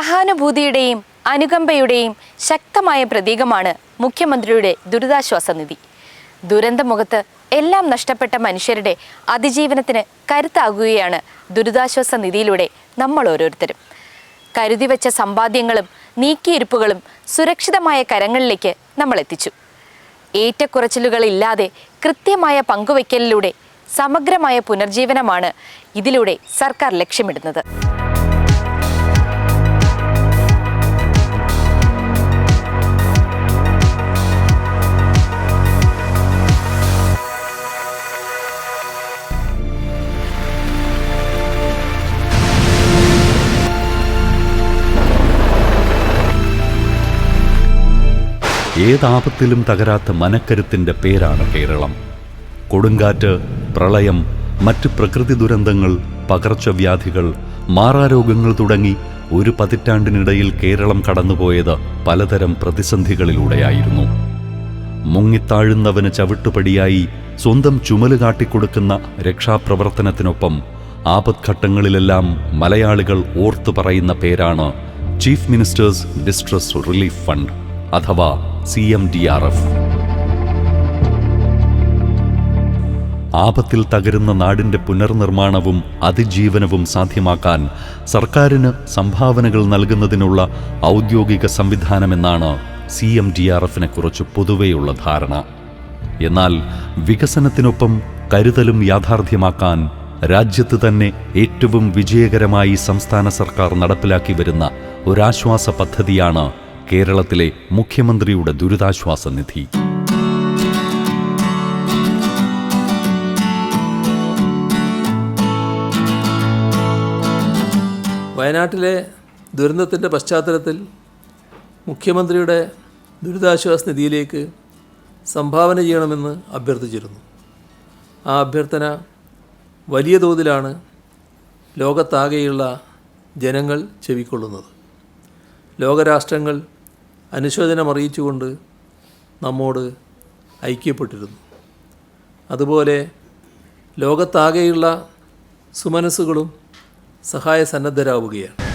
സഹാനുഭൂതിയുടെയും അനുകമ്പയുടെയും ശക്തമായ പ്രതീകമാണ് മുഖ്യമന്ത്രിയുടെ ദുരിതാശ്വാസ നിധി. ദുരന്തമുഖത്ത് എല്ലാം നഷ്ടപ്പെട്ട മനുഷ്യരുടെ അതിജീവനത്തിന് കരുത്താകുകയാണ് ദുരിതാശ്വാസ നിധിയിലൂടെ നമ്മൾ ഓരോരുത്തരും. കരുതി വെച്ച സമ്പാദ്യങ്ങളും നീക്കിയിരുപ്പുകളും സുരക്ഷിതമായ കരങ്ങളിലേക്ക് നമ്മൾ എത്തിച്ചു. ഏറ്റക്കുറച്ചിലുകളില്ലാതെ കൃത്യമായ പങ്കുവയ്ക്കലിലൂടെ സമഗ്രമായ പുനർജീവനമാണ് ഇതിലൂടെ സർക്കാർ ലക്ഷ്യമിടുന്നത്. ഏതാപത്തിലും തകരാത്ത മനക്കരുത്തിന്റെ പേരാണ് കേരളം. കൊടുങ്കാറ്റ് പ്രളയം മറ്റ് പ്രകൃതി ദുരന്തങ്ങൾ പകർച്ചവ്യാധികൾ മാറാരോഗങ്ങൾ തുടങ്ങി ഒരു പതിറ്റാണ്ടിനിടയിൽ കേരളം കടന്നുപോയത് പലതരം പ്രതിസന്ധികളിലൂടെയായിരുന്നു. മുങ്ങിത്താഴുന്നവന് ചവിട്ടുപടിയായി സ്വന്തം ചുമൽ കാട്ടിക്കൊടുക്കുന്ന രക്ഷാപ്രവർത്തനത്തിനൊപ്പം ആപത്ഘട്ടങ്ങളിലെല്ലാം മലയാളികൾ ഓർത്തു പറയുന്ന പേരാണ് chief ministers distress relief fund അഥവാ C M D R F ആപത്തിൽ തകരുന്ന നാടിന്റെ പുനർനിർമ്മാണവും അതിജീവനവും സാധ്യമാക്കാൻ സർക്കാരിന് സംഭാവനകൾ നൽകുന്നതിനുള്ള ഔദ്യോഗിക സംവിധാനമെന്നാണ് സി എം ഡി ആർ എഫിനെ കുറിച്ച് പൊതുവെയുള്ള ധാരണ. എന്നാൽ വികസനത്തിനൊപ്പം കരുതലും യാഥാർത്ഥ്യമാക്കാൻ രാജ്യത്ത് തന്നെ ഏറ്റവും വിജയകരമായി സംസ്ഥാന സർക്കാർ നടപ്പിലാക്കി വരുന്ന ഒരാശ്വാസ പദ്ധതിയാണ് കേരളത്തിലെ മുഖ്യമന്ത്രിയുടെ ദുരിതാശ്വാസ നിധി. വയനാട്ടിലെ ദുരന്തത്തിന്റെ പശ്ചാത്തലത്തിൽ മുഖ്യമന്ത്രിയുടെ ദുരിതാശ്വാസ നിധിയിലേക്ക് സംഭാവന ചെയ്യണമെന്ന് അഭ്യർത്ഥിച്ചിരുന്നു. ആ അഭ്യർത്ഥന വലിയ തോതിലാണ് ലോകത്താകെയുള്ള ജനങ്ങൾ ചെവിക്കൊള്ളുന്നത്. ലോകരാഷ്ട്രങ്ങൾ അനുശോചനം അറിയിച്ചുകൊണ്ട് നമ്മോട് ഐക്യപ്പെട്ടിരുന്നു. അതുപോലെ ലോകത്താകെയുള്ള സുമനസ്സുകളും സഹായ സന്നദ്ധരാവുകയാണ്.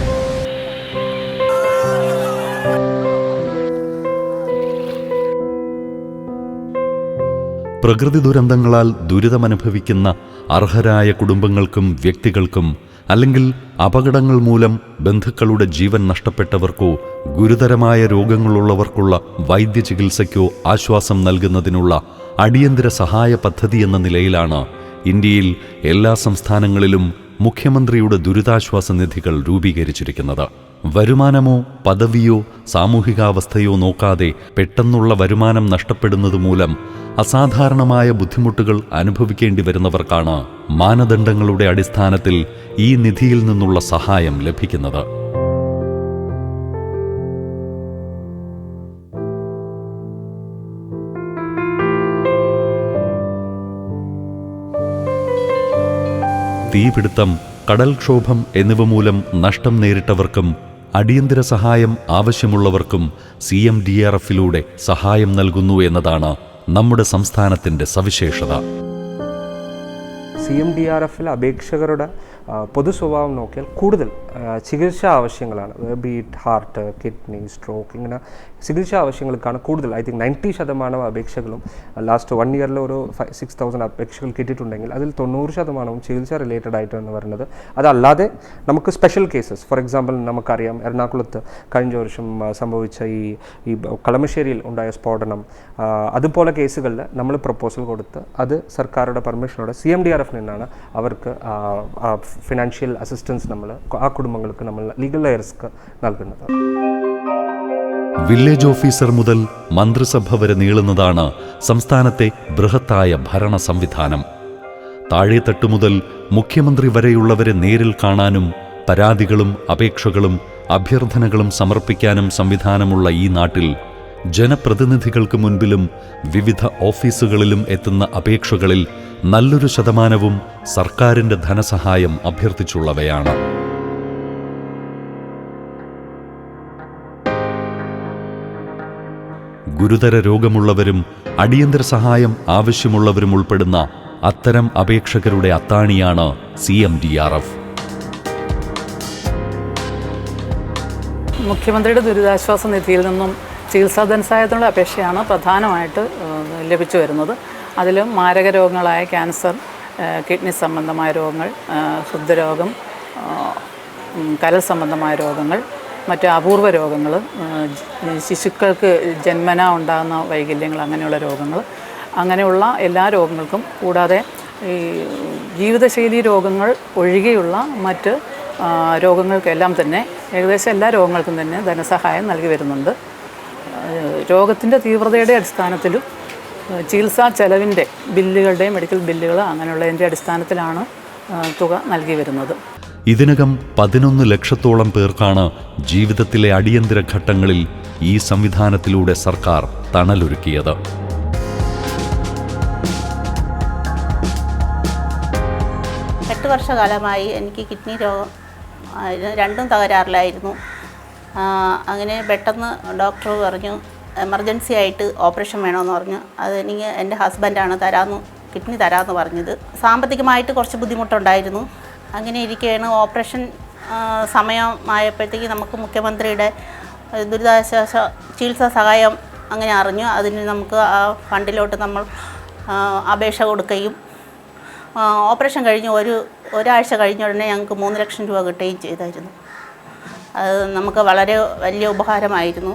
പ്രകൃതി ദുരന്തങ്ങളാൽ ദുരിതമനുഭവിക്കുന്ന അർഹരായ കുടുംബങ്ങൾക്കും വ്യക്തികൾക്കും അല്ലെങ്കിൽ അപകടങ്ങൾ മൂലം ബന്ധുക്കളുടെ ജീവൻ നഷ്ടപ്പെട്ടവർക്കോ ഗുരുതരമായ രോഗങ്ങളുള്ളവർക്കുള്ള വൈദ്യചികിത്സയ്ക്കോ ആശ്വാസം നൽകുന്നതിനുള്ള അടിയന്തര സഹായ പദ്ധതി എന്ന നിലയിലാണ് ഇന്ത്യയിൽ എല്ലാ സംസ്ഥാനങ്ങളിലും മുഖ്യമന്ത്രിയുടെ ദുരിതാശ്വാസ നിധികൾ രൂപീകരിച്ചിരിക്കുന്നത്. വരുമാനമോ പദവിയോ സാമൂഹികാവസ്ഥയോ നോക്കാതെ പെട്ടെന്നുള്ള വരുമാനം നഷ്ടപ്പെടുന്നത് മൂലം അസാധാരണമായ ബുദ്ധിമുട്ടുകൾ അനുഭവിക്കേണ്ടി വരുന്നവർക്കാണ് മാനദണ്ഡങ്ങളുടെ അടിസ്ഥാനത്തിൽ ഈ നിധിയിൽ നിന്നുള്ള സഹായം ലഭിക്കുന്നത്. തീപിടുത്തം കടൽക്ഷോഭം എന്നിവ മൂലം നഷ്ടം നേരിട്ടവർക്കും അടിയന്തര സഹായം ആവശ്യമുള്ളവർക്കും സി എം ഡി ആർ എഫിലൂടെ സഹായം നൽകുന്നു എന്നതാണ് നമ്മുടെ സംസ്ഥാനത്തിന്റെ സവിശേഷത. സി എം ഡി ആർ എഫിൽ അപേക്ഷകരുടെ പൊതു സ്വഭാവം നോക്കിയാൽ കൂടുതൽ ചികിത്സാ ആവശ്യങ്ങളാണ്. ബീറ്റ് ഹാർട്ട് കിഡ്നി സ്ട്രോക്ക് ഇങ്ങനെ ചികിത്സാ ആവശ്യങ്ങൾക്കാണ് കൂടുതൽ. ഐ തിങ്ക് നയന്റി ശതമാനം അപേക്ഷകളും ലാസ്റ്റ് വൺ ഇയറിൽ ഒരു ഫൈവ് സിക്സ് തൗസൻഡ് അപേക്ഷകൾ കിട്ടിയിട്ടുണ്ടെങ്കിൽ അതിൽ തൊണ്ണൂറ് ശതമാനവും ചികിത്സ റിലേറ്റഡ് ആയിട്ട് എന്ന് പറയുന്നത്. അതല്ലാതെ നമുക്ക് സ്പെഷ്യൽ കേസസ് ഫോർ എക്സാമ്പിൾ നമുക്കറിയാം എറണാകുളത്ത് കഴിഞ്ഞ വർഷം സംഭവിച്ച ഈ ഈ കളമശ്ശേരിയിൽ ഉണ്ടായ സ്ഫോടനം അതുപോലെ കേസുകളിൽ നമ്മൾ പ്രപ്പോസൽ കൊടുത്ത് അത് സർക്കാരുടെ പെർമിഷനോടെ C M D R F നിന്നാണ് അവർക്ക് ഫിനാൻഷ്യൽ അസിസ്റ്റൻസ് നമ്മൾ ആ കുടുംബങ്ങൾക്ക് നമ്മൾ ലീഗൽ ലെയർസ്ക്ക് നൽകുന്നത്. വില്ലേജ് ഓഫീസർ മുതൽ മന്ത്രിസഭ വരെ നീളുന്നതാണ് സംസ്ഥാനത്തെ ബൃഹത്തായ ഭരണ സംവിധാനം. താഴെത്തട്ടു മുതൽ മുഖ്യമന്ത്രി വരെയുള്ളവരെ നേരിൽ കാണാനും പരാതികളും അപേക്ഷകളും അഭ്യർത്ഥനകളും സമർപ്പിക്കാനും സംവിധാനമുള്ള ഈ നാട്ടിൽ ജനപ്രതിനിധികൾക്ക് മുൻപിലും വിവിധ ഓഫീസുകളിലും എത്തുന്ന അപേക്ഷകളിൽ നല്ലൊരു ശതമാനവും സർക്കാരിന്റെ ധനസഹായം അഭ്യർത്ഥിച്ചുള്ളവയാണ്. ഗുരുതര രോഗമുള്ളവരും അടിയന്തര സഹായം ആവശ്യമുള്ളവരും ഉൾപ്പെടുന്ന അത്തരം അപേക്ഷകരുടെ അത്താണിയാണ് C M D R F. മുഖ്യമന്ത്രിയുടെ ദുരിതാശ്വാസ നിധിയിൽ നിന്നും ചികിത്സാ ധനസഹായത്തിനുള്ള അപേക്ഷയാണ് പ്രധാനമായിട്ട് ലഭിച്ചു വരുന്നത്. അതിൽ മാരക രോഗങ്ങളായ ക്യാൻസർ കിഡ്നി സംബന്ധമായ രോഗങ്ങൾ ഹൃദ്രോഗം കരൾ സംബന്ധമായ രോഗങ്ങൾ മറ്റ് അപൂർവ രോഗങ്ങൾ ശിശുക്കൾക്ക് ജന്മന ഉണ്ടാകുന്ന വൈകല്യങ്ങൾ അങ്ങനെയുള്ള രോഗങ്ങൾ അങ്ങനെയുള്ള എല്ലാ രോഗങ്ങൾക്കും കൂടാതെ ഈ ജീവിതശൈലി രോഗങ്ങൾ ഒഴികെയുള്ള മറ്റ് രോഗങ്ങൾക്കെല്ലാം തന്നെ ഏകദേശം എല്ലാ രോഗങ്ങൾക്കും തന്നെ ധനസഹായം നൽകി വരുന്നുണ്ട്. രോഗത്തിന്റെ തീവ്രതയുടെ അടിസ്ഥാനത്തിലും ചികിത്സാ ചെലവിന്റെ ബില്ലുകളുടെയും മെഡിക്കൽ ബില്ലുകൾ അങ്ങനെയുള്ളതിന്റെ അടിസ്ഥാനത്തിലാണ് തുക നൽകി വരുന്നത്. ഇതിനകം പതിനൊന്ന് ലക്ഷത്തോളം പേർക്കാണ് ജീവിതത്തിലെ അടിയന്തര ഘട്ടങ്ങളിൽ ഈ സംവിധാനത്തിലൂടെ സർക്കാർ തണലൊരുക്കിയത്. എട്ട് വർഷകാലമായി എനിക്ക് കിഡ്നി രോഗം. രണ്ടും തകരാറിലായിരുന്നു. അങ്ങനെ പെട്ടെന്ന് ഡോക്ടർ പറഞ്ഞു എമർജൻസി ആയിട്ട് ഓപ്പറേഷൻ വേണമെന്ന് പറഞ്ഞു. അത് എനിക്ക് എന്റെ ഹസ്ബൻഡാണ് തരാമെന്ന് കിഡ്നി തരാമെന്ന് പറഞ്ഞത്. സാമ്പത്തികമായിട്ട് കുറച്ച് ബുദ്ധിമുട്ടുണ്ടായിരുന്നു. അങ്ങനെ ഇരിക്കുകയാണ്. ഓപ്പറേഷൻ സമയമായപ്പോഴത്തേക്ക് നമുക്ക് മുഖ്യമന്ത്രിയുടെ ദുരിതാശ്വാസ ചികിത്സാ സഹായം അങ്ങനെ അറിഞ്ഞു. അതിന് നമുക്ക് ആ ഫണ്ടിലോട്ട് നമ്മൾ അപേക്ഷ കൊടുക്കുകയും ഓപ്പറേഷൻ കഴിഞ്ഞ് ഒരു ഒരാഴ്ച കഴിഞ്ഞ ഉടനെ ഞങ്ങൾക്ക് മൂന്ന് ലക്ഷം രൂപ കിട്ടുകയും ചെയ്തായിരുന്നു. അത് നമുക്ക് വളരെ വലിയ ഉപകാരമായിരുന്നു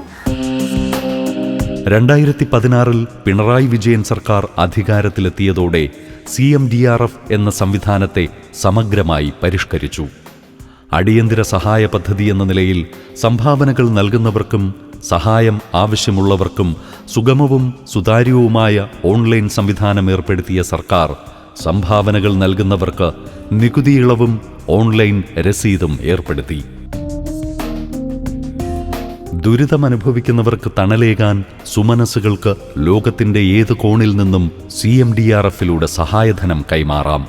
രണ്ടായിരത്തി പതിനാറിൽ പിണറായി വിജയൻ സർക്കാർ അധികാരത്തിലെത്തിയതോടെ C M D R F എന്ന സംവിധാനത്തെ സമഗ്രമായി പരിഷ്കരിച്ചു. അടിയന്തര സഹായ പദ്ധതി എന്ന നിലയിൽ സംഭാവനകൾ നൽകുന്നവർക്കും സഹായം ആവശ്യമുള്ളവർക്കും സുഗമവും സുതാര്യവുമായ ഓൺലൈൻ സംവിധാനം ഏർപ്പെടുത്തിയ സർക്കാർ സംഭാവനകൾ നൽകുന്നവർക്ക് നികുതി ഇളവും ഓൺലൈൻ രസീതും ഏർപ്പെടുത്തി. ദുരിതമനുഭവിക്കുന്നവർക്ക് തണലേകാൻ സുമനസ്സുകൾക്ക് ലോകത്തിന്റെ ഏത് കോണിൽ നിന്നും സി എം ഡി ആർ എഫിലൂടെ സഹായധനം കൈമാറാം.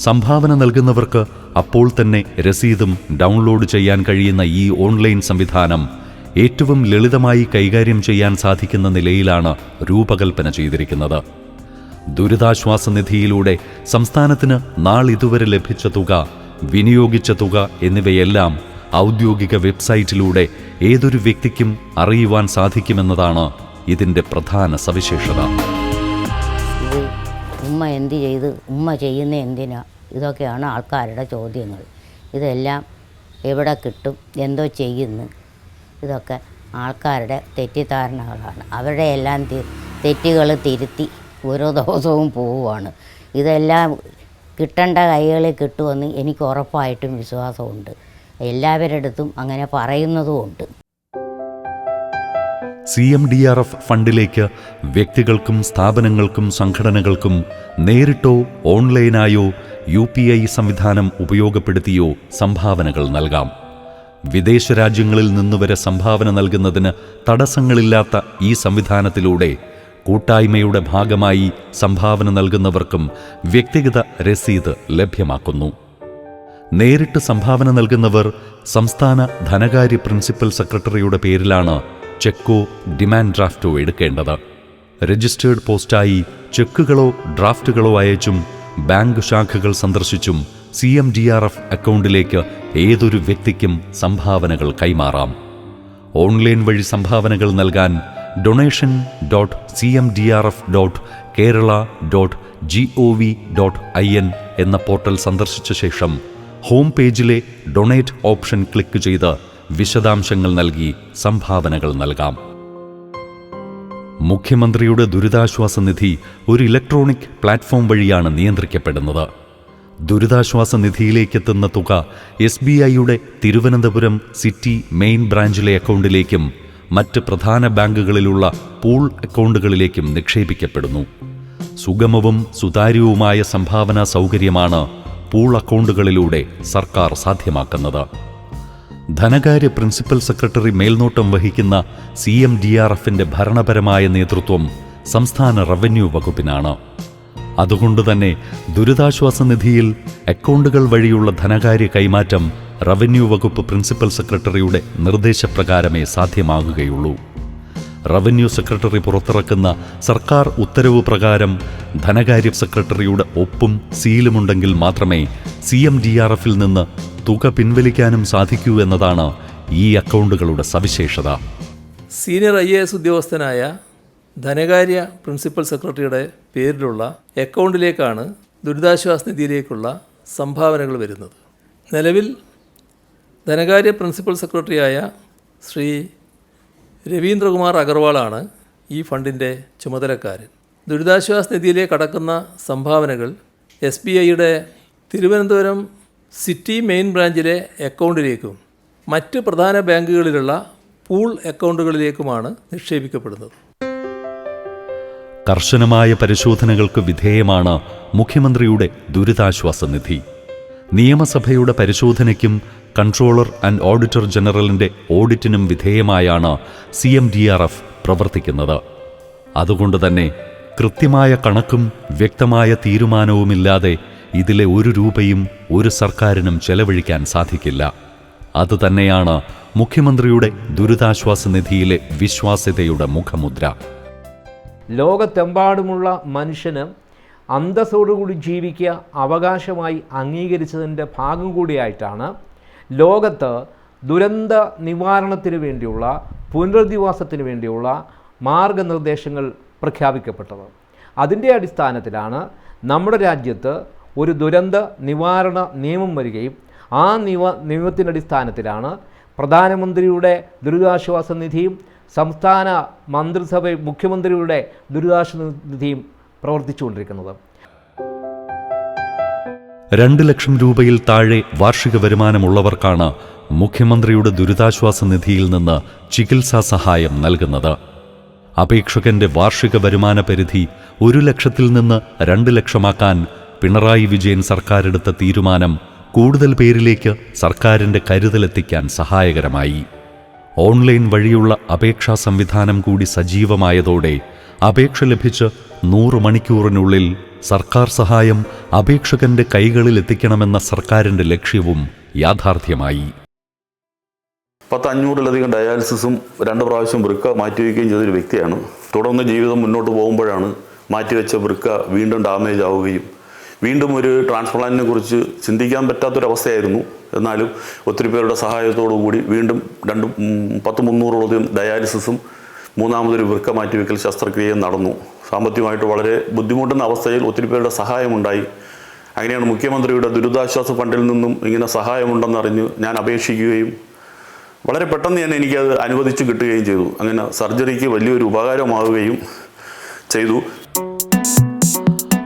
സംഭാവന നൽകുന്നവർക്ക് അപ്പോൾ തന്നെ രസീതും ഡൗൺലോഡ് ചെയ്യാൻ കഴിയുന്ന ഈ ഓൺലൈൻ സംവിധാനം ഏറ്റവും ലളിതമായി കൈകാര്യം ചെയ്യാൻ സാധിക്കുന്ന നിലയിലാണ് രൂപകൽപ്പന ചെയ്തിരിക്കുന്നത്. ദുരിതാശ്വാസ നിധിയിലൂടെ സംസ്ഥാനത്തിന് നാളിതുവരെ ലഭിച്ച തുക വിനിയോഗിച്ച തുക എന്നിവയെല്ലാം ഔദ്യോഗിക വെബ്സൈറ്റിലൂടെ ഏതൊരു വ്യക്തിക്കും അറിയുവാൻ സാധിക്കുമെന്നതാണ് ഇതിന്റെ പ്രധാന സവിശേഷത. ഉമ്മ എന്ത് ചെയ്ത് ഉമ്മ ചെയ്യുന്ന എന്തിനാ? ഇതൊക്കെയാണ് ആൾക്കാരുടെ ചോദ്യങ്ങൾ. ഇതെല്ലാം എവിടെ കിട്ടും എന്തോ ചെയ്യുന്നു. ഇതൊക്കെ ആൾക്കാരുടെ തെറ്റിദ്ധാരണകളാണ്. അവരുടെ എല്ലാം തെറ്റുകൾ തിരുത്തി ഓരോ ദിവസവും പോവുകയാണ്. ഇതെല്ലാം കിട്ടേണ്ട കൈകളിൽ കിട്ടുമെന്ന് എനിക്ക് ഉറപ്പായിട്ടും വിശ്വാസമുണ്ട്. എല്ലാവരുടെ അടുത്തും അങ്ങനെ പറയുന്നതുമുണ്ട്. C M D R F ഫണ്ടിലേക്ക് വ്യക്തികൾക്കും സ്ഥാപനങ്ങൾക്കും സംഘടനകൾക്കും നേരിട്ടോ ഓൺലൈനായോ യു പി ഐ സംവിധാനം ഉപയോഗപ്പെടുത്തിയോ സംഭാവനകൾ നൽകാം. വിദേശ രാജ്യങ്ങളിൽ നിന്നുവരെ സംഭാവന നൽകുന്നതിന് തടസ്സങ്ങളില്ലാത്ത ഈ സംവിധാനത്തിലൂടെ കൂട്ടായ്മയുടെ ഭാഗമായി സംഭാവന നൽകുന്നവർക്കും വ്യക്തിഗത രസീത് ലഭ്യമാക്കുന്നു. നേരിട്ട് സംഭാവന നൽകുന്നവർ സംസ്ഥാന ധനകാര്യ പ്രിൻസിപ്പൽ സെക്രട്ടറിയുടെ പേരിലാണ് ചെക്കോ ഡിമാൻഡ് ഡ്രാഫ്റ്റോ എടുക്കേണ്ടത്. രജിസ്റ്റേർഡ് പോസ്റ്റായി ചെക്കുകളോ ഡ്രാഫ്റ്റുകളോ അയച്ചും ബാങ്ക് ശാഖകൾ സന്ദർശിച്ചും C M D R F അക്കൗണ്ടിലേക്ക് ഏതൊരു വ്യക്തിക്കും സംഭാവനകൾ കൈമാറാം. ഓൺലൈൻ വഴി സംഭാവനകൾ നൽകാൻ donation dot C M D R F dot Kerala dot G O V dot I N എന്ന പോർട്ടൽ സന്ദർശിച്ച ശേഷം ഹോം പേജിലെ ഡൊണേറ്റ് ഓപ്ഷൻ ക്ലിക്ക് ചെയ്ത് വിശദാംശങ്ങൾ നൽകി സംഭാവനകൾ നൽകാം. മുഖ്യമന്ത്രിയുടെ ദുരിതാശ്വാസ നിധി ഒരു ഇലക്ട്രോണിക് പ്ലാറ്റ്ഫോം വഴിയാണ് നിയന്ത്രിക്കപ്പെടുന്നത്. ദുരിതാശ്വാസ നിധിയിലേക്കെത്തുന്ന തുക എസ് ബി ഐയുടെ തിരുവനന്തപുരം സിറ്റി മെയിൻ ബ്രാഞ്ചിലെ അക്കൗണ്ടിലേക്കും മറ്റ് പ്രധാന ബാങ്കുകളിലുള്ള പൂൾ അക്കൗണ്ടുകളിലേക്കും നിക്ഷേപിക്കപ്പെടുന്നു. സുഗമവും സുതാര്യവുമായ സംഭാവനാ സൗകര്യമാണ് പൂൾ അക്കൗണ്ടുകളിലൂടെ സർക്കാർ സാധ്യമാക്കുന്നത്. ധനകാര്യ പ്രിൻസിപ്പൽ സെക്രട്ടറി മേൽനോട്ടം വഹിക്കുന്ന സി എം ഡി ആർ എഫിന്റെ ഭരണപരമായ നേതൃത്വം സംസ്ഥാന റവന്യൂ വകുപ്പിനാണ്. അതുകൊണ്ട് തന്നെ ദുരിതാശ്വാസ നിധിയിൽ അക്കൗണ്ടുകൾ വഴിയുള്ള ധനകാര്യ കൈമാറ്റം റവന്യൂ വകുപ്പ് പ്രിൻസിപ്പൽ സെക്രട്ടറിയുടെ നിർദ്ദേശപ്രകാരമേ സാധ്യമാകുകയുള്ളൂ. റവന്യൂ സെക്രട്ടറി പുറത്തിറക്കുന്ന സർക്കാർ ഉത്തരവ് പ്രകാരം ധനകാര്യ സെക്രട്ടറിയുടെ ഒപ്പും സീലുമുണ്ടെങ്കിൽ മാത്രമേ സി എം ഡി ആർ എഫിൽ നിന്ന് തുക പിൻവലിക്കാനും സാധിക്കൂ എന്നതാണ് ഈ അക്കൗണ്ടുകളുടെ സവിശേഷത. സീനിയർ ഐ എ എസ് ഉദ്യോഗസ്ഥനായ ധനകാര്യ പ്രിൻസിപ്പൽ സെക്രട്ടറിയുടെ പേരിലുള്ള അക്കൗണ്ടിലേക്കാണ് ദുരിതാശ്വാസ നിധിയിലേക്കുള്ള സംഭാവനകൾ വരുന്നത്. നിലവിൽ ധനകാര്യ പ്രിൻസിപ്പൽ സെക്രട്ടറിയായ ശ്രീ രവീന്ദ്രകുമാർ അഗർവാളാണ് ഈ ഫണ്ടിന്റെ ചുമതലക്കാരൻ. ദുരിതാശ്വാസ നിധിയിലെ കടക്കുന്ന സംഭാവനകൾ എസ് ബി ഐയുടെ തിരുവനന്തപുരം സിറ്റി മെയിൻ ബ്രാഞ്ചിലെ അക്കൗണ്ടിലേക്കും മറ്റ് പ്രധാന ബാങ്കുകളിലുള്ള പൂൾ അക്കൗണ്ടുകളിലേക്കുമാണ് നിക്ഷേപിക്കപ്പെടുന്നത്. കർശനമായ പരിശോധനകൾക്ക് വിധേയമാണ് മുഖ്യമന്ത്രിയുടെ ദുരിതാശ്വാസ നിധി. നിയമസഭയുടെ പരിശോധനയ്ക്കും കൺട്രോളർ ആൻഡ് ഓഡിറ്റർ ജനറലിന്റെ ഓഡിറ്റിനും വിധേയമായാണ് C M D R F പ്രവർത്തിക്കുന്നത്. അതുകൊണ്ട് തന്നെ കൃത്യമായ കണക്കും വ്യക്തമായ തീരുമാനവുമില്ലാതെ ഇതിലെ ഒരു രൂപയും ഒരു സർക്കാരിനും ചെലവഴിക്കാൻ സാധിക്കില്ല. അതുതന്നെയാണ് മുഖ്യമന്ത്രിയുടെ ദുരിതാശ്വാസ നിധിയിലെ വിശ്വാസ്യതയുടെ മുഖമുദ്ര. ലോകത്തെമ്പാടുമുള്ള മനുഷ്യന് അന്തസ്സോടുകൂടി ജീവിക്കുക അവകാശമായി അംഗീകരിച്ചതിന്റെ ഭാഗം കൂടിയായിട്ടാണ് ലോകത്ത് ദുരന്ത നിവാരണത്തിന് വേണ്ടിയുള്ള പുനരധിവാസത്തിന് വേണ്ടിയുള്ള മാർഗനിർദ്ദേശങ്ങൾ പ്രഖ്യാപിക്കപ്പെട്ടത്. അതിന്റെ അടിസ്ഥാനത്തിലാണ് നമ്മുടെ രാജ്യത്ത് ഒരു ദുരന്ത നിവാരണ നിയമം വരികയും ആ നിയമ നിയമത്തിന്റെ അടിസ്ഥാനത്തിലാണ് പ്രധാനമന്ത്രിയുടെ ദുരിതാശ്വാസ നിധിയും സംസ്ഥാന മന്ത്രിസഭ മുഖ്യമന്ത്രിയുടെ ദുരിതാശ്വാസ നിധിയും പ്രവർത്തിച്ചുകൊണ്ടിരിക്കുന്നത്. രണ്ട് ലക്ഷം രൂപയിൽ താഴെ വാർഷിക വരുമാനമുള്ളവർക്കാണ് മുഖ്യമന്ത്രിയുടെ ദുരിതാശ്വാസ നിധിയിൽ നിന്ന് ചികിത്സാ സഹായം നൽകുന്നത്. അപേക്ഷകന്റെ വാർഷിക വരുമാന പരിധി ഒരു ലക്ഷത്തിൽ നിന്ന് രണ്ട് ലക്ഷമാക്കാൻ പിണറായി വിജയൻ സർക്കാരെടുത്ത തീരുമാനം കൂടുതൽ പേരിലേക്ക് സർക്കാരിന്റെ കരുതലെത്തിക്കാൻ സഹായകരമായി. ഓൺലൈൻ വഴിയുള്ള അപേക്ഷാ സംവിധാനം കൂടി സജീവമായതോടെ അപേക്ഷ ലഭിച്ച് നൂറ് മണിക്കൂറിനുള്ളിൽ സർക്കാർ സഹായം അപേക്ഷകന്റെ കൈകളിൽ എത്തിക്കണമെന്ന സർക്കാരിന്റെ ലക്ഷ്യവും യാഥാർത്ഥ്യമായി. പത്ത് അഞ്ഞൂറിലധികം ഡയാലിസിസും രണ്ട് പ്രാവശ്യം വൃക്ക മാറ്റിവെക്കുകയും ചെയ്തൊരു വ്യക്തിയാണ്. തുടർന്ന് ജീവിതം മുന്നോട്ട് പോകുമ്പോഴാണ് മാറ്റിവെച്ച വൃക്ക വീണ്ടും ഡാമേജ് ആവുകയും വീണ്ടും ഒരു ട്രാൻസ്പ്ലാന്റിനെ കുറിച്ച് ചിന്തിക്കാൻ പറ്റാത്തൊരവസ്ഥയായിരുന്നു. എന്നാലും ഒത്തിരി പേരുടെ സഹായത്തോടു കൂടി വീണ്ടും രണ്ട് പത്ത് മുന്നൂറോളം ഡയാലിസിസും മൂന്നാമതൊരു വൃക്ക മാറ്റിവെക്കൽ ശസ്ത്രക്രിയയും നടന്നു. സാമ്പത്തികമായിട്ട് വളരെ ബുദ്ധിമുട്ടുന്ന അവസ്ഥയിൽ ഒത്തിരി പേരുടെ സഹായമുണ്ടായി. അങ്ങനെയാണ് മുഖ്യമന്ത്രിയുടെ ദുരിതാശ്വാസ ഫണ്ടിൽ നിന്നും ഇങ്ങനെ സഹായമുണ്ടെന്നറിഞ്ഞ് ഞാൻ അപേക്ഷിക്കുകയും വളരെ പെട്ടെന്ന് തന്നെ എനിക്കത് അനുവദിച്ചു കിട്ടുകയും ചെയ്തു. അങ്ങനെ സർജറിക്ക് വലിയൊരു ഉപകാരമാവുകയും ചെയ്തു.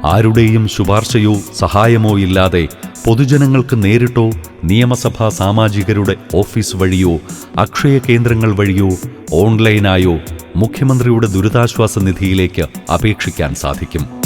ആരുടെയും ശുപാർശയോ സഹായമോ ഇല്ലാതെ പൊതുജനങ്ങൾക്ക് നേരിട്ടോ നിയമസഭാ സാമാജികരുടെ ഓഫീസ് വഴിയോ അക്ഷയ കേന്ദ്രങ്ങൾ വഴിയോ ഓൺലൈനായോ മുഖ്യമന്ത്രിയുടെ ദുരിതാശ്വാസ നിധിയിലേക്ക് അപേക്ഷിക്കാൻ സാധിക്കും.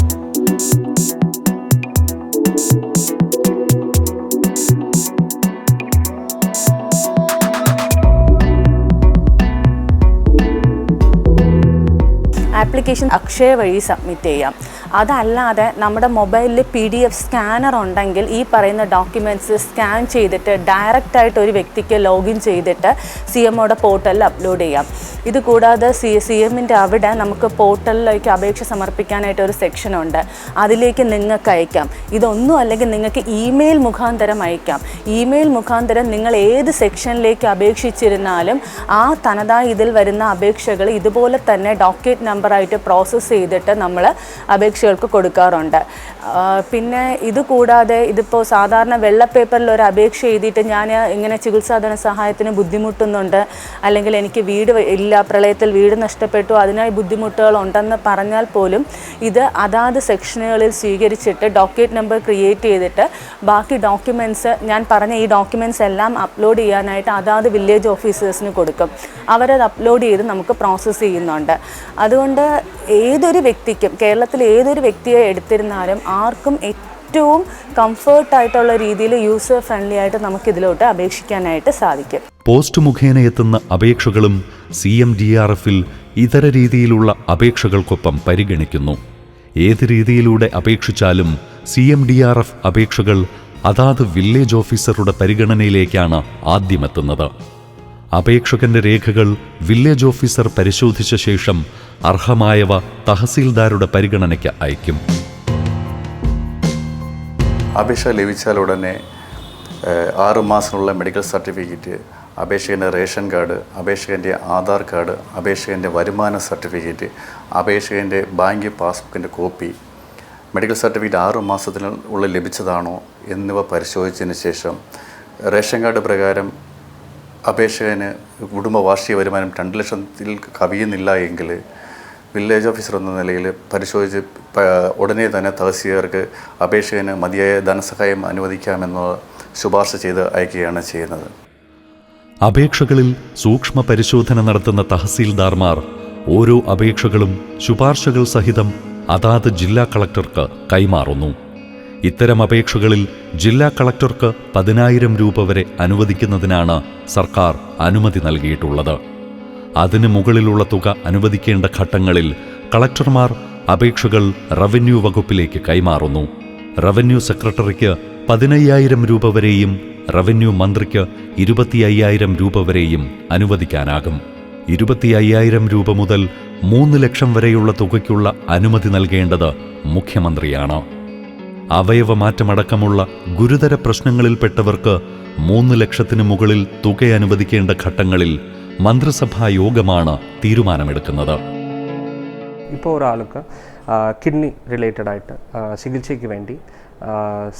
ആപ്ലിക്കേഷൻ അക്ഷയ വഴി സബ്മിറ്റ് ചെയ്യാം. അതല്ലാതെ നമ്മുടെ മൊബൈലിൽ പി ഡി എഫ് സ്കാനർ ഉണ്ടെങ്കിൽ ഈ പറയുന്ന ഡോക്യുമെന്റ്സ് സ്കാൻ ചെയ്തിട്ട് ഡയറക്റ്റായിട്ട് ഒരു വ്യക്തിക്ക് ലോഗിൻ ചെയ്തിട്ട് സി എമ്മോടെ പോർട്ടലിൽ അപ്ലോഡ് ചെയ്യാം. ഇത് കൂടാതെ സി സി എമ്മിന്റെ അവിടെ നമുക്ക് പോർട്ടലിലേക്ക് അപേക്ഷ സമർപ്പിക്കാനായിട്ട് ഒരു സെക്ഷൻ ഉണ്ട്. അതിലേക്ക് നിങ്ങൾക്ക് അയക്കാം. ഇതൊന്നും അല്ലെങ്കിൽ നിങ്ങൾക്ക് ഇമെയിൽ മുഖാന്തരം അയക്കാം. ഇമെയിൽ മുഖാന്തരം നിങ്ങൾ ഏത് സെക്ഷനിലേക്ക് അപേക്ഷിച്ചിരുന്നാലും ആ തനതായ ഇതിൽ വരുന്ന അപേക്ഷകൾ ഇതുപോലെ തന്നെ ഡോക്യുമെന്റ് നമ്പറായിട്ട് പ്രോസസ്സ് ചെയ്തിട്ട് നമ്മൾ അപേക്ഷകൾക്ക് കൊടുക്കാറുണ്ട്. പിന്നെ ഇത് കൂടാതെ ഇതിപ്പോൾ സാധാരണ വെള്ള പേപ്പറിൽ ഒരു അപേക്ഷ എഴുതിയിട്ട് ഞാൻ ഇങ്ങനെ ചികിത്സാധന സഹായത്തിന് ബുദ്ധിമുട്ടുന്നുണ്ട്. അല്ലെങ്കിൽ എനിക്ക് വീട് വ- ഇല്ല പ്രളയത്തിൽ വീട് നഷ്ടപ്പെട്ടു അതിനായി ബുദ്ധിമുട്ടുകൾ ഉണ്ടെന്ന് പറഞ്ഞാൽ പോലും ഇത് അതാത് സെക്ഷനുകളിൽ സ്വീകരിച്ചിട്ട് ഡോക്യുമെന്റ് നമ്പർ ക്രിയേറ്റ് ചെയ്തിട്ട് ബാക്കി ഡോക്യുമെന്റ്സ് ഞാൻ പറഞ്ഞ ഈ ഡോക്യുമെന്റ്സ് എല്ലാം അപ്ലോഡ് ചെയ്യാനായിട്ട് അതാത് വില്ലേജ് ഓഫീസേഴ്സിന് കൊടുക്കും. അവരത് അപ്ലോഡ് ചെയ്ത് നമുക്ക് പ്രോസസ്സ് ചെയ്യുന്നുണ്ട്. അതുകൊണ്ട് ഏതൊരു വ്യക്തിക്കും കേരളത്തിൽ ഏതൊരു വ്യക്തിയെ എടുത്തിരുന്നാലും ആർക്കും ഏറ്റവും കംഫേർട്ടായിട്ടുള്ള രീതിയിൽ യൂസർ ഫ്രണ്ട്ലി ആയിട്ട് നമുക്ക് ഇതിലോട്ട് അപേക്ഷിക്കാനായിട്ട് സാധിക്കും. പോസ്റ്റ് മുഖേന എത്തുന്ന അപേക്ഷകളും സി എം ഡി ആർ എഫിൽ ഇതര രീതിയിലുള്ള അപേക്ഷകൾക്കൊപ്പം പരിഗണിക്കുന്നു. ഏത് രീതിയിലൂടെ അപേക്ഷിച്ചാലും C M D R F അപേക്ഷകൾ അതാത് വില്ലേജ് ഓഫീസറുടെ പരിഗണനയിലേക്കാണ് ആദ്യമെത്തുന്നത്. അപേക്ഷകന്റെ രേഖകൾ വില്ലേജ് ഓഫീസർ പരിശോധിച്ച ശേഷം അർഹമായവ തഹസീൽദാരുടെ പരിഗണനയ്ക്ക് അയക്കും അപേക്ഷ ലഭിച്ചാൽ ഉടനെ ആറ് മാസത്തിനുള്ള മെഡിക്കൽ സർട്ടിഫിക്കറ്റ് അപേക്ഷകന്റെ റേഷൻ കാർഡ് അപേക്ഷകന്റെ ആധാർ കാർഡ് അപേക്ഷകന്റെ വരുമാന സർട്ടിഫിക്കറ്റ് അപേക്ഷകന്റെ ബാങ്ക് പാസ്ബുക്കിന്റെ കോപ്പി. മെഡിക്കൽ സർട്ടിഫിക്കറ്റ് ആറ് മാസത്തിനുള്ളിൽ ലഭിച്ചതാണോ എന്നിവ പരിശോധിച്ചതിന് ശേഷം റേഷൻ കാർഡ് പ്രകാരം അപേക്ഷകന് കുടുംബ വാർഷിക വരുമാനം രണ്ട് ലക്ഷത്തിൽ കവിയുന്നില്ല എങ്കിൽ വില്ലേജ് ഓഫീസർ എന്ന നിലയിൽ പരിശോധിച്ച് ഉടനെ തന്നെ തഹസീൽദാർക്ക് അപേക്ഷകന് മതിയായ ധനസഹായം അനുവദിക്കാമെന്ന് ശുപാർശ ചെയ്ത് അയക്കുകയാണ് ചെയ്യുന്നത്. അപേക്ഷകളിൽ സൂക്ഷ്മ പരിശോധന നടത്തുന്ന തഹസീൽദാർമാർ ഓരോ അപേക്ഷകളും ശുപാർശകൾ സഹിതം അതാത് ജില്ലാ കളക്ടർക്ക് കൈമാറുന്നു. ഇത്തരം അപേക്ഷകളിൽ ജില്ലാ കളക്ടർക്ക് പതിനായിരം രൂപ വരെ അനുവദിക്കുന്നതിനാണ് സർക്കാർ അനുമതി നൽകിയിട്ടുള്ളത്. അതിന് മുകളിലുള്ള തുക അനുവദിക്കേണ്ട ഘട്ടങ്ങളിൽ കളക്ടർമാർ അപേക്ഷകൾ റവന്യൂ വകുപ്പിലേക്ക് കൈമാറുന്നു. റവന്യൂ സെക്രട്ടറിക്ക് പതിനയ്യായിരം രൂപ വരെയും റവന്യൂ മന്ത്രിക്ക് ഇരുപത്തി അയ്യായിരം രൂപ വരെയും അനുവദിക്കാനാകും. ഇരുപത്തി അയ്യായിരം രൂപ മുതൽ മൂന്ന് ലക്ഷം വരെയുള്ള തുകയ്ക്കുള്ള അനുമതി നൽകേണ്ടത് മുഖ്യമന്ത്രിയാണ്. അവയവമാറ്റമടക്കമുള്ള ഗുരുതര പ്രശ്നങ്ങളിൽപ്പെട്ടവർക്ക് മൂന്ന് ലക്ഷത്തിന് മുകളിൽ തുക അനുവദിക്കേണ്ട ഘട്ടങ്ങളിൽ മന്ത്രിസഭാ യോഗമാണ് തീരുമാനമെടുക്കുന്നത്. ഇപ്പോൾ ഒരാൾക്ക് കിഡ്നി റിലേറ്റഡ് ആയിട്ട് ആ, ചികിത്സയ്ക്ക് വേണ്ടി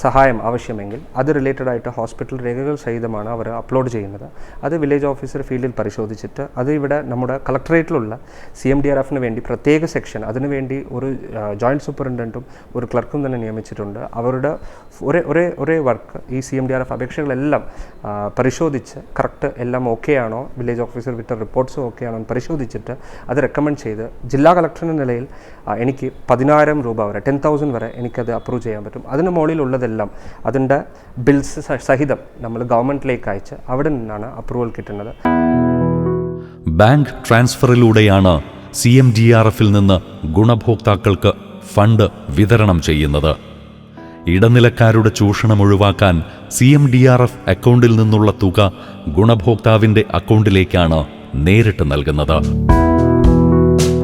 സഹായം ആവശ്യമെങ്കിൽ അത് റിലേറ്റഡ് ആയിട്ട് ഹോസ്പിറ്റൽ രേഖകൾ സഹിതമാണ് അവർ അപ്ലോഡ് ചെയ്യുന്നത്. അത് വില്ലേജ് ഓഫീസർ ഫീൽഡിൽ പരിശോധിച്ചിട്ട് അത് ഇവിടെ നമ്മുടെ കളക്ടറേറ്റിലുള്ള സി എം ഡി ആർ എഫിന് വേണ്ടി പ്രത്യേക സെക്ഷൻ അതിനുവേണ്ടി ഒരു ജോയിന്റ് സൂപ്രണ്ടന്റും ഒരു ക്ലർക്കും തന്നെ നിയമിച്ചിട്ടുണ്ട്. അവരുടെ ഒരേ ഒരേ ഒരേ വർക്ക് ഈ C M D R F അപേക്ഷകളെല്ലാം പരിശോധിച്ച് കറക്റ്റ് എല്ലാം ഓക്കെ ആണോ വില്ലേജ് ഓഫീസർ വിട്ട റിപ്പോർട്ട്സും ഓക്കെ ആണോ എന്ന് പരിശോധിച്ചിട്ട് അത് റെക്കമെൻഡ് ചെയ്ത് ജില്ലാ കളക്ടറിന്റെ നിലയിൽ എനിക്ക് പതിനായിരം രൂപ വരെ ടെൻ തൗസൻഡ് വരെ എനിക്കത് അപ്രൂവ് ചെയ്യാൻ പറ്റും. അതിന് മുകളിലുള്ളതെല്ലാം അതിന്റെ ബിൽസ് സഹിതം നമ്മൾ ഗവൺമെന്റിലേക്ക് അയച്ച് അവിടെ നിന്നാണ് അപ്രൂവൽ കിട്ടുന്നത്. ബാങ്ക് ട്രാൻസ്ഫറിലൂടെയാണ് സി എം ഡി ആർ എഫിൽ നിന്ന് ഗുണഭോക്താക്കൾക്ക് ഫണ്ട് വിതരണം ചെയ്യുന്നത്. ഇടനിലക്കാരുടെ ചൂഷണം ഒഴിവാക്കാൻ C M D R F അക്കൗണ്ടിൽ നിന്നുള്ള തുക ഗുണഭോക്താവിന്റെ അക്കൗണ്ടിലേക്കാണ് നേരിട്ട് നൽകുന്നത്.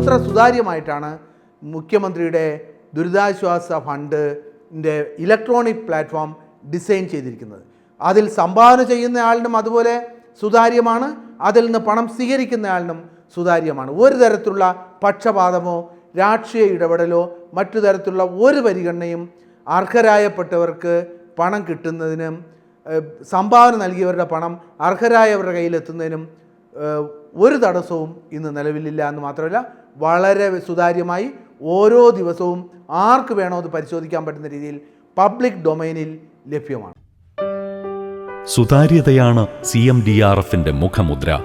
അത്ര സുതാര്യമായിട്ടാണ് മുഖ്യമന്ത്രിയുടെ ദുരിതാശ്വാസ ഫണ്ടിന്റെ ഇലക്ട്രോണിക് പ്ലാറ്റ്ഫോം ഡിസൈൻ ചെയ്തിരിക്കുന്നത്. അതിൽ സംഭാവന ചെയ്യുന്ന ആളിനും അതുപോലെ സുതാര്യമാണ്. അതിൽ നിന്ന് പണം സ്വീകരിക്കുന്ന ആളിനും സുതാര്യമാണ്. ഒരു തരത്തിലുള്ള പക്ഷപാതമോ രാഷ്ട്രീയ ഇടപെടലോ മറ്റു തരത്തിലുള്ള ഒരു പരിഗണനയും അർഹരായപ്പെട്ടവർക്ക് പണം കിട്ടുന്നതിനും സംഭാവന നൽകിയവരുടെ പണം അർഹരായവരുടെ കയ്യിലെത്തുന്നതിനും ഒരു തടസ്സവും ഇന്ന് നിലവിലില്ല എന്ന് മാത്രമല്ല വളരെ സുതാര്യമായി ഓരോ ദിവസവും ആർക്ക് വേണോ അത് പരിശോധിക്കാൻ പറ്റുന്ന രീതിയിൽ പബ്ലിക് ഡൊമൈനിൽ ലഭ്യമാണ്. സുതാര്യതയാണ് സി എം ഡി ആർ എഫിന്റെ മുഖമുദ്ര.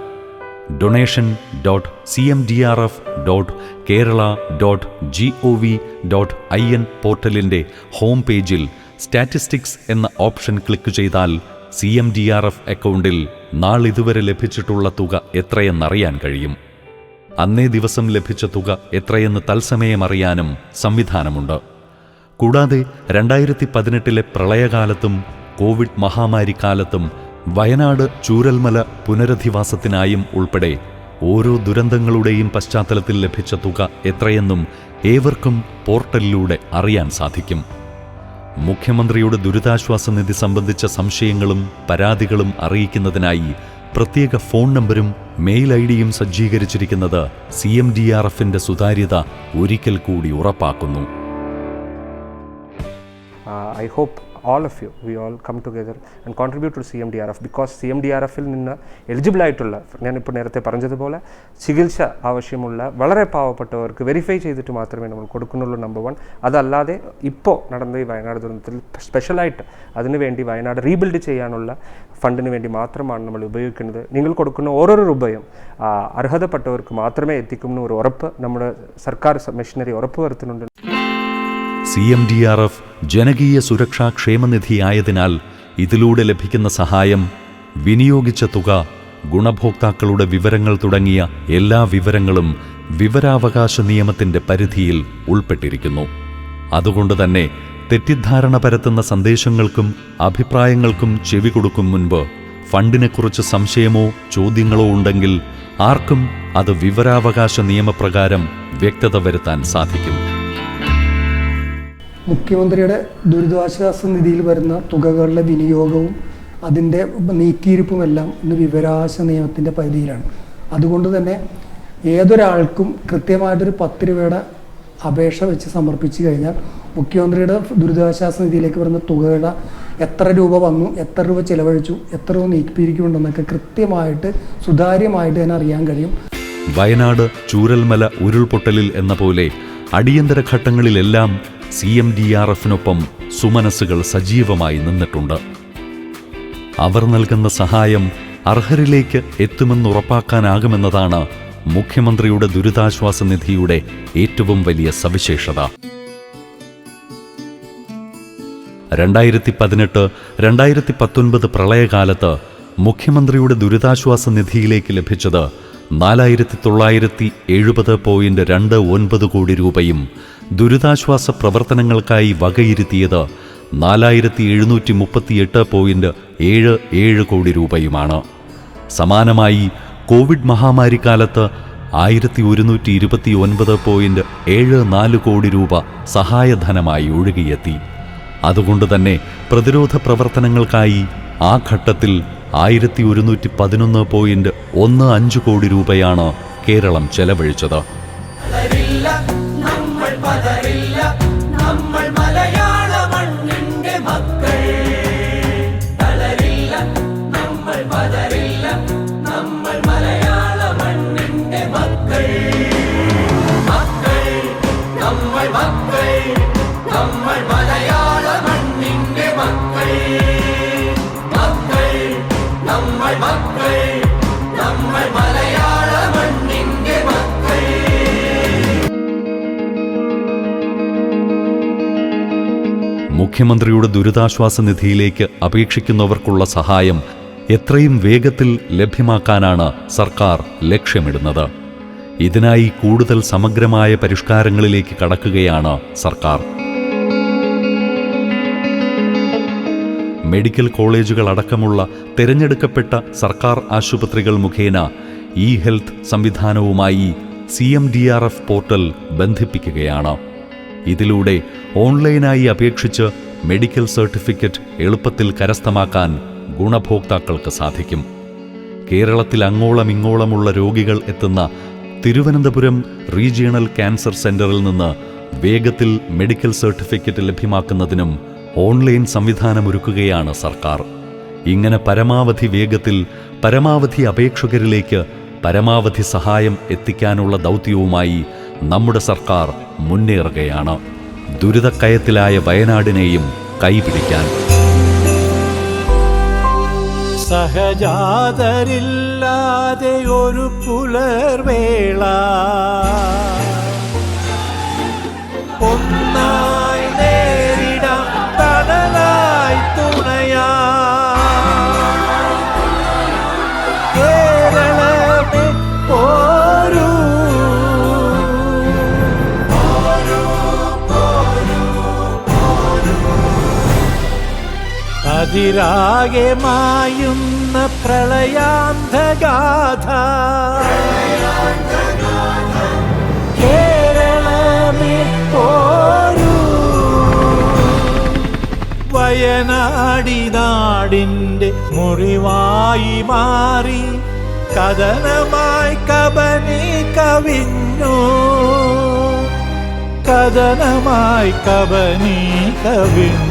Donation dot C M D R F dot Kerala dot G O V dot I N പോർട്ടലിന്റെ home പേജിൽ സ്റ്റാറ്റിസ്റ്റിക്സ് എന്ന ഓപ്ഷൻ ക്ലിക്ക് ചെയ്താൽ C M D R F അക്കൗണ്ടിൽ നാളിതുവരെ ലഭിച്ചിട്ടുള്ള തുക എത്രയെന്നറിയാൻ കഴിയും. അന്നേ ദിവസം ലഭിച്ച തുക എത്രയെന്ന് തത്സമയം അറിയാനും സംവിധാനമുണ്ട്. കൂടാതെ രണ്ടായിരത്തി പതിനെട്ടിലെ പ്രളയകാലത്തും കോവിഡ് മഹാമാരി കാലത്തും വയനാട് ചൂരൽമല പുനരധിവാസത്തിനായും ഉൾപ്പെടെ ഓരോ ദുരന്തങ്ങളുടെയും പശ്ചാത്തലത്തിൽ ലഭിച്ച തുക എത്രയെന്നും ഏവർക്കും പോർട്ടലിലൂടെ അറിയാൻ സാധിക്കും. മുഖ്യമന്ത്രിയുടെ ദുരിതാശ്വാസ നിധി സംബന്ധിച്ച സംശയങ്ങളും പരാതികളും അറിയിക്കുന്നതിനായി പ്രത്യേക ഫോൺ നമ്പരും മെയിൽ ഐ ഡിയും സജ്ജീകരിച്ചിരിക്കുന്നത് സി എം ഡി ആർ എഫിന്റെ സുതാര്യത ഒരിക്കൽ കൂടി ഉറപ്പാക്കുന്നു. I hope all of you, we all come together and contribute to CMDRF because CMDRFിൽ നിന്ന് എലിജിബിൾ ആയിട്ടുള്ള ഞാനിപ്പോൾ നേരത്തെ പറഞ്ഞതുപോലെ ചികിത്സ ആവശ്യമുള്ള വളരെ പാവപ്പെട്ടവർക്ക് വെരിഫൈ ചെയ്തിട്ട് മാത്രമേ നമ്മൾ കൊടുക്കുന്നുള്ളൂ നമ്പർ വൺ അതല്ലാതെ ഇപ്പോൾ നടന്ന ഈ വയനാട് ദുരന്തത്തിൽ സ്പെഷ്യലായിട്ട് അതിനുവേണ്ടി വയനാട് റീബിൽഡ് ചെയ്യാനുള്ള ഫണ്ടിന് വേണ്ടി മാത്രമാണ് നമ്മൾ ഉപയോഗിക്കുന്നത്. നിങ്ങൾ കൊടുക്കുന്ന ഓരോരോ രൂപയും അർഹതപ്പെട്ടവർക്ക് മാത്രമേ എത്തിക്കുമെന്ന് ഒരു ഉറപ്പ് നമ്മുടെ സർക്കാർ മെഷീനറി ഉറപ്പ് വരുത്തുന്നുണ്ട് C M D R F ജനകീയ സുരക്ഷാ ക്ഷേമനിധി ആയതിനാൽ ഇതിലൂടെ ലഭിക്കുന്ന സഹായം വിനിയോഗിച്ച തുക ഗുണഭോക്താക്കളുടെ വിവരങ്ങൾ തുടങ്ങിയ എല്ലാ വിവരങ്ങളും വിവരാവകാശ നിയമത്തിന്റെ പരിധിയിൽ ഉൾപ്പെട്ടിരിക്കുന്നു. അതുകൊണ്ട് തന്നെ തെറ്റിദ്ധാരണ പരത്തുന്ന സന്ദേശങ്ങൾക്കും അഭിപ്രായങ്ങൾക്കും ചെവി കൊടുക്കും മുൻപ് ഫണ്ടിനെക്കുറിച്ച് സംശയമോ ചോദ്യങ്ങളോ ഉണ്ടെങ്കിൽ ആർക്കും അത് വിവരാവകാശ നിയമപ്രകാരം വ്യക്തത വരുത്താൻ സാധിക്കും. മുഖ്യമന്ത്രിയുടെ ദുരിതാശ്വാസ നിധിയിൽ വരുന്ന തുകകളുടെ വിനിയോഗവും അതിന്റെ നീക്കിയിരിപ്പുമെല്ലാം ഇന്ന് വിവരാശ നിയമത്തിന്റെ പരിധിയിലാണ്. അതുകൊണ്ട് തന്നെ ഏതൊരാൾക്കും കൃത്യമായിട്ടൊരു പത്ത് രൂപയുടെ അപേക്ഷ വെച്ച് സമർപ്പിച്ചു കഴിഞ്ഞാൽ മുഖ്യമന്ത്രിയുടെ ദുരിതാശ്വാസ നിധിയിലേക്ക് വരുന്ന തുകയുടെ എത്ര രൂപ വന്നു എത്ര രൂപ ചിലവഴിച്ചു എത്ര രൂപ നീക്കിപ്പിരിക്കുന്നുണ്ടെന്നൊക്കെ കൃത്യമായിട്ട് സുതാര്യമായിട്ട് തന്നെ അറിയാൻ കഴിയും. വയനാട് ചൂരൽമല ഉരുൾപൊട്ടലിൽ എന്ന പോലെ അടിയന്തര ഘട്ടങ്ങളിലെല്ലാം സി എം ഡി ആർ എഫിനൊപ്പം സുമനസ്സുകൾ സജീവമായി നിന്നിട്ടുണ്ട്. അവർ നൽകുന്ന സഹായം അർഹരിലേക്ക് എത്തുമെന്നുറപ്പാക്കാനാകുമെന്നതാണ് മുഖ്യമന്ത്രിയുടെ ദുരിതാശ്വാസ നിധിയുടെ ഏറ്റവും വലിയ സവിശേഷത. രണ്ടായിരത്തി പതിനെട്ട് രണ്ടായിരത്തി പത്തൊൻപത് പ്രളയകാലത്ത് മുഖ്യമന്ത്രിയുടെ ദുരിതാശ്വാസ നിധിയിലേക്ക് ലഭിച്ചത് നാലായിരത്തി തൊള്ളായിരത്തി എഴുപത് പോയിന്റ് രണ്ട് ഒൻപത് കോടി രൂപയും ദുരിതാശ്വാസ പ്രവർത്തനങ്ങൾക്കായി വകയിരുത്തിയത് നാലായിരത്തി എഴുന്നൂറ്റി മുപ്പത്തിയെട്ട് പോയിന്റ് ഏഴ് ഏഴ് കോടി രൂപയുമാണ്. സമാനമായി കോവിഡ് മഹാമാരിക്കാലത്ത് ആയിരത്തി ഒരുന്നൂറ്റി ഇരുപത്തി ഒൻപത് പോയിന്റ് ഏഴ് നാല് കോടി രൂപ സഹായധനമായി ഒഴുകിയെത്തി. അതുകൊണ്ട് തന്നെ പ്രതിരോധ പ്രവർത്തനങ്ങൾക്കായി ആ ഘട്ടത്തിൽ ആയിരത്തി ഒരുന്നൂറ്റി പതിനൊന്ന് പോയിന്റ് ഒന്ന് അഞ്ച് കോടി രൂപയാണ് കേരളം ചെലവഴിച്ചത്. മുഖ്യമന്ത്രിയുടെ ദുരിതാശ്വാസ നിധിയിലേക്ക് അപേക്ഷിക്കുന്നവർക്കുള്ള സഹായം എത്രയും വേഗത്തിൽ ലഭ്യമാക്കാനാണ് സർക്കാർ ലക്ഷ്യമിടുന്നത്. ഇതിനായി കൂടുതൽ സമഗ്രമായ പരിഷ്കാരങ്ങളിലേക്ക് കടക്കുകയാണ് സർക്കാർ. മെഡിക്കൽ കോളേജുകൾ അടക്കമുള്ള തിരഞ്ഞെടുക്കപ്പെട്ട സർക്കാർ ആശുപത്രികൾ മുഖേന E health സംവിധാനവുമായി C M D R F portal ബന്ധിപ്പിക്കുകയാണ്. ഇതിലൂടെ ഓൺലൈനായി അപേക്ഷിച്ച് മെഡിക്കൽ സർട്ടിഫിക്കറ്റ് എളുപ്പത്തിൽ കരസ്ഥമാക്കാൻ ഗുണഭോക്താക്കൾക്ക് സാധിക്കും. കേരളത്തിൽ അങ്ങോളം ഇങ്ങോളമുള്ള രോഗികൾ എത്തുന്ന തിരുവനന്തപുരം റീജിയണൽ ക്യാൻസർ സെന്ററിൽ നിന്ന് വേഗത്തിൽ മെഡിക്കൽ സർട്ടിഫിക്കറ്റ് ലഭ്യമാക്കുന്നതിനും ഓൺലൈൻ സംവിധാനമൊരുക്കുകയാണ് സർക്കാർ. ഇങ്ങനെ പരമാവധി വേഗത്തിൽ പരമാവധി അപേക്ഷകരിലേക്ക് പരമാവധി സഹായം എത്തിക്കാനുള്ള ദൗത്യവുമായി നമ്മുടെ സർക്കാർ മുന്നേറുകയാണ്. ദുരിതക്കയത്തിലായ വയനാടിനെയും കൈപിടിക്കാൻ. സഹജാതരില്ലാതെ ഒരു പുലർവേള. ഒന്നായി അതിരാകെ മായുന്ന പ്രളയാന്ധഗാഥ. കേരളമേ നാടിന്റെ മുറിവായി മാറി കഥനമായി കബനി കവിഞ്ഞു. കഥനമായി കബനി കവിഞ്ഞു.